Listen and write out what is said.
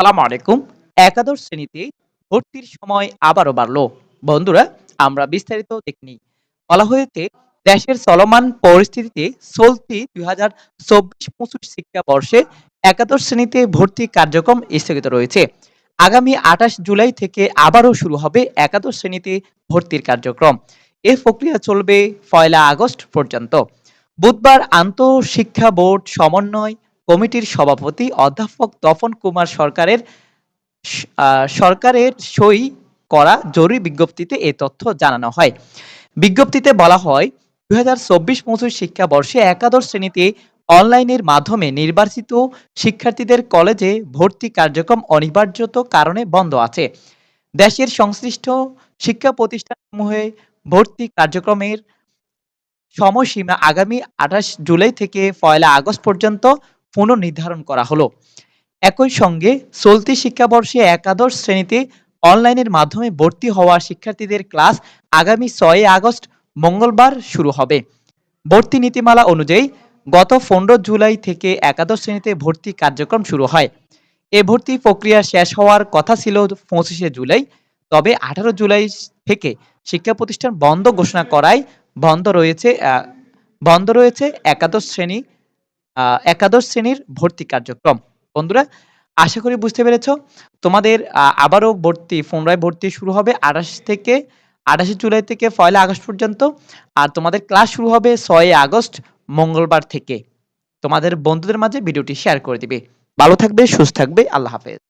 আসসালামু আলাইকুম। একাদশ শ্রেণীতে ভর্তির সময় আবারও বাড়লো। বন্ধুরা, আমরা বিস্তারিত দেখনি। বলা হয়েছে, দেশের চলমান পরিস্থিতিতে চলতি দুই হাজার চব্বিশ পঁচিশ শিক্ষাবর্ষে একাদশ শ্রেণীতে ভর্তি কার্যক্রম স্থগিত রয়েছে। আগামী আঠাশ জুলাই থেকে আবারও শুরু হবে একাদশ শ্রেণীতে ভর্তির কার্যক্রম। এই প্রক্রিয়া চলবে পয়লা আগস্ট পর্যন্ত। বুধবার আন্তঃশিক্ষা বোর্ড সমন্বয় কমিটির সভাপতি অধ্যাপক তপন কুমার সরকারের সরকারের সই করা জরুরি বিজ্ঞপ্তিতে এ তথ্য জানানো হয়। বিজ্ঞপ্তিতে বলা হয়, দুই হাজার চব্বিশ পঁচিশ শিক্ষাবর্ষে একাদশ শ্রেণীতে অনলাইনের মাধ্যমে নির্বাচিত শিক্ষার্থীদের কলেজে ভর্তি কার্যক্রম অনিবার্যত কারণে বন্ধ আছে। দেশের সংশ্লিষ্ট শিক্ষা প্রতিষ্ঠানসমূহে ভর্তি কার্যক্রমের সময়সীমা আগামী আঠাশ জুলাই থেকে পয়লা আগস্ট পর্যন্ত পুনর্নির্ধারণ করা হলো। একই সঙ্গে চলতি শিক্ষাবর্ষে একাদশ শ্রেণীতে অনলাইনের মাধ্যমে ভর্তি হওয়া শিক্ষার্থীদের ক্লাস আগামী ছয় আগস্ট মঙ্গলবার শুরু হবে। ভর্তি নীতিমালা অনুযায়ী গত পনেরো জুলাই থেকে একাদশ শ্রেণীতে ভর্তি কার্যক্রম শুরু হয়। এ ভর্তি প্রক্রিয়া শেষ হওয়ার কথা ছিল পঁচিশে জুলাই। তবে আঠারো জুলাই থেকে শিক্ষা প্রতিষ্ঠান বন্ধ ঘোষণা করায় বন্ধ রয়েছে বন্ধ রয়েছে একাদশ শ্রেণি একাদশ শ্রেণির ভর্তি কার্যক্রম। বন্ধুরা, আশা করি বুঝতে পেরেছ, তোমাদের আবারও ভর্তি, পুনরায় ভর্তি শুরু হবে আঠাশ থেকে, আঠাশে জুলাই থেকে পয়লা আগস্ট পর্যন্ত, আর তোমাদের ক্লাস শুরু হবে ছয় আগস্ট, মঙ্গলবার থেকে। তোমাদের বন্ধুদের মাঝে ভিডিওটি শেয়ার করে দিবে। ভালো থাকবে, সুস্থ থাকবে, আল্লাহ হাফেজ।